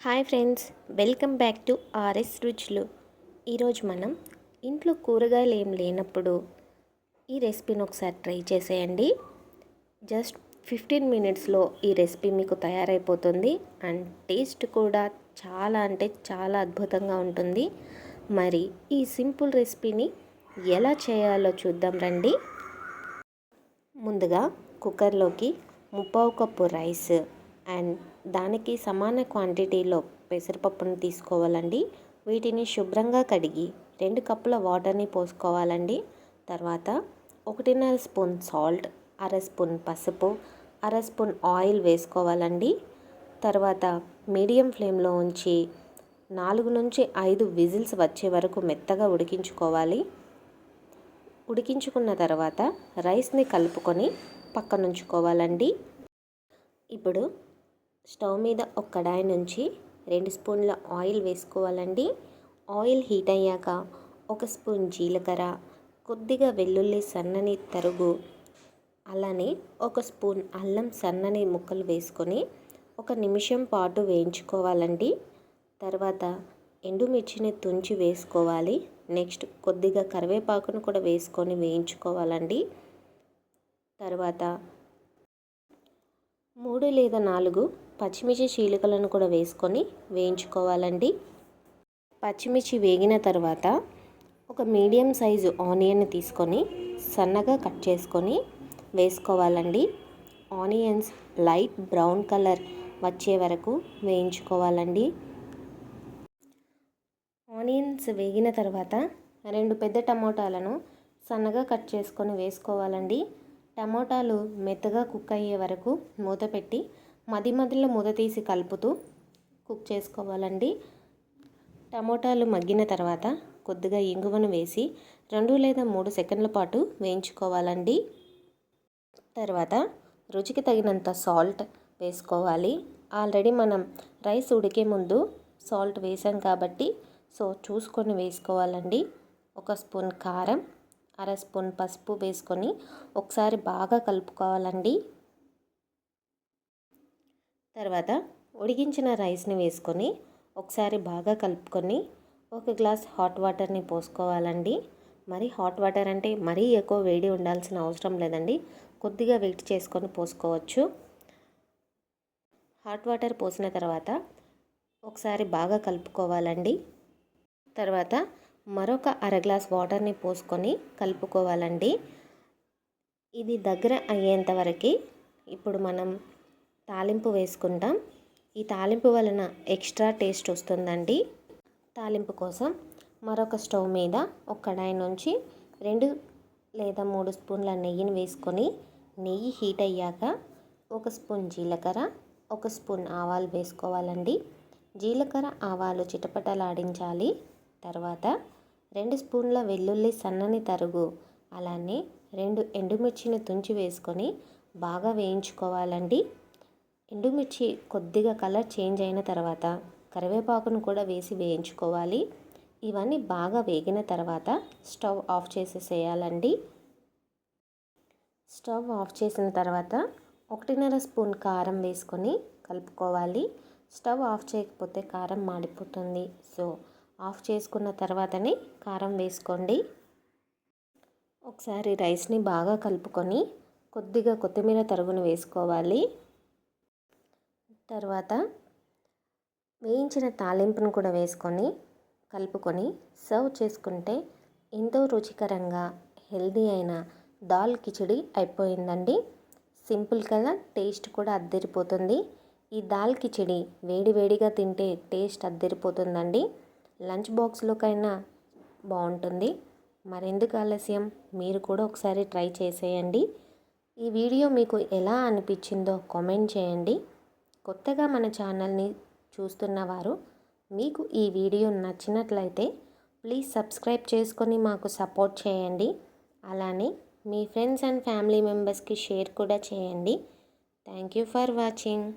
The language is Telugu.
Hi friends welcome back to RS Ruchulu. ఈరోజు మనం ఇంట్లో కూరగాయలు ఏం లేనప్పుడు ఈ రెసిపీని ఒకసారి ట్రై చేసేయండి. జస్ట్ ఫిఫ్టీన్ మినిట్స్లో ఈ రెసిపీ మీకు తయారైపోతుంది అండ్ టేస్ట్ కూడా చాలా అంటే చాలా అద్భుతంగా ఉంటుంది. మరి ఈ సింపుల్ రెసిపీని ఎలా చేయాలో చూద్దాం రండి. ముందుగా కుక్కర్లోకి ముప్పావు కప్పు రైస్ అండ్ దానికి సమాన క్వాంటిటీలో పెసరపప్పును తీసుకోవాలండి. వీటిని శుభ్రంగా కడిగి రెండు కప్పుల వాటర్ని పోసుకోవాలండి. తర్వాత ఒకటిన్నర స్పూన్ సాల్ట్ అర స్పూన్ పసుపు అర స్పూన్ ఆయిల్ వేసుకోవాలండి. తర్వాత మీడియం ఫ్లేమ్లో ఉంచి నాలుగు నుంచి ఐదు విజిల్స్ వచ్చే వరకు మెత్తగా ఉడికించుకోవాలి. ఉడికించుకున్న తర్వాత రైస్ని కలుపుకొని పక్కనుంచుకోవాలండి. ఇప్పుడు స్టవ్ మీద ఒక కడాయి నుంచి రెండు స్పూన్ల ఆయిల్ వేసుకోవాలండి. ఆయిల్ హీట్ అయ్యాక ఒక స్పూన్ జీలకర్ర కొద్దిగా వెల్లుల్లి సన్నని తరుగు అలానే ఒక స్పూన్ అల్లం సన్నని ముక్కలు వేసుకొని ఒక నిమిషం పాటు వేయించుకోవాలండి. తర్వాత ఎండుమిర్చిని తుంచి వేసుకోవాలి. నెక్స్ట్ కొద్దిగా కరివేపాకును కూడా వేసుకొని వేయించుకోవాలండి. తర్వాత మూడు లేదా నాలుగు పచ్చిమిర్చి చీలికలను కూడా వేసుకొని వేయించుకోవాలండి. పచ్చిమిర్చి వేగిన తర్వాత ఒక మీడియం సైజు ఆనియన్ తీసుకొని సన్నగా కట్ చేసుకొని వేసుకోవాలండి. ఆనియన్స్ లైట్ బ్రౌన్ కలర్ వచ్చే వరకు వేయించుకోవాలండి. ఆనియన్స్ వేగిన తర్వాత రెండు పెద్ద టమోటాలను సన్నగా కట్ చేసుకొని వేసుకోవాలండి. టమోటాలు మెత్తగా కుక్ అయ్యే వరకు మూత పెట్టి మది మధ్యలో మూత తీసి కలుపుతూ కుక్ చేసుకోవాలండి. టమోటాలు మగ్గిన తర్వాత కొద్దిగా ఇంగువను వేసి రెండు లేదా మూడు సెకండ్ల పాటు వేయించుకోవాలండి. తర్వాత రుచికి తగినంత సాల్ట్ వేసుకోవాలి. ఆల్రెడీ మనం రైస్ ఉడికే ముందు సాల్ట్ వేసాం కాబట్టి సో చూసుకొని వేసుకోవాలండి. ఒక స్పూన్ కారం అర స్పూన్ పసుపు వేసుకొని ఒకసారి బాగా కలుపుకోవాలండి. తర్వాత ఉడికించిన రైస్ని వేసుకొని ఒకసారి బాగా కలుపుకొని ఒక గ్లాస్ హాట్ వాటర్ని పోసుకోవాలండి. మరి హాట్ వాటర్ అంటే మరీ ఎక్కువ వేడి ఉండాల్సిన అవసరం లేదండి. కొద్దిగా వెయిట్ చేసుకొని పోసుకోవచ్చు. హాట్ వాటర్ పోసిన తర్వాత ఒకసారి బాగా కలుపుకోవాలండి. తర్వాత మరొక అర గ్లాస్ వాటర్ని పోసుకొని కలుపుకోవాలండి. ఇది దగ్గర అయ్యేంత వరకు ఇప్పుడు మనం తాలింపు వేసుకుంటాం. ఈ తాలింపు వలన ఎక్స్ట్రా టేస్ట్ వస్తుందండి. తాలింపు కోసం మరొక స్టవ్ మీద ఒక కడాయి నుంచి రెండు లేదా మూడు స్పూన్ల నెయ్యిని వేసుకొని నెయ్యి హీట్ అయ్యాక ఒక స్పూన్ జీలకర్ర ఒక స్పూన్ ఆవాలు వేసుకోవాలండి. జీలకర్ర ఆవాలు చిటపటలాడించాలి. తర్వాత రెండు స్పూన్ల వెల్లుల్లి సన్నని తరుగు అలానే రెండు ఎండుమిర్చిని తుంచి వేసుకొని బాగా వేయించుకోవాలండి. ఎండుమిర్చి కొద్దిగా కలర్ చేంజ్ అయిన తర్వాత కరివేపాకును కూడా వేసి వేయించుకోవాలి. ఇవన్నీ బాగా వేగిన తర్వాత స్టవ్ ఆఫ్ చేసేసేయాలండి. స్టవ్ ఆఫ్ చేసిన తర్వాత ఒకటిన్నర స్పూన్ కారం వేసుకొని కలుపుకోవాలి. స్టవ్ ఆఫ్ చేయకపోతే కారం మాడిపోతుంది. సో ఆఫ్ చేసుకున్న తర్వాతనే కారం వేసుకోండి. ఒకసారి రైస్ని బాగా కలుపుకొని కొద్దిగా కొత్తిమీర తరుగును వేసుకోవాలి. తర్వాత వేయించిన తాలింపును కూడా వేసుకొని కలుపుకొని సర్వ్ చేసుకుంటే ఎంతో రుచికరంగా హెల్దీ అయిన దాల్ కిచిడి అయిపోయిందండి. సింపుల్ కదా టేస్ట్ కూడా అద్దరిపోతుంది. ఈ దాల్ కిచిడి వేడివేడిగా తింటే టేస్ట్ అద్దరిపోతుందండి. లంచ్ బాక్స్లోకైనా బాగుంటుంది. మరెందుకు ఆలస్యం? మీరు కూడా ఒకసారి ట్రై చేసేయండి. ఈ వీడియో మీకు ఎలా అనిపించిందో కామెంట్ చేయండి. కొత్తగా మన ఛానల్ని చూస్తున్నవారు మీకు ఈ వీడియో నచ్చినట్లయితే ప్లీజ్ సబ్స్క్రైబ్ చేసుకొని మాకు సపోర్ట్ చేయండి. అలానే మీ ఫ్రెండ్స్ అండ్ ఫ్యామిలీ మెంబర్స్కి షేర్ కూడా చేయండి. Thank you for watching.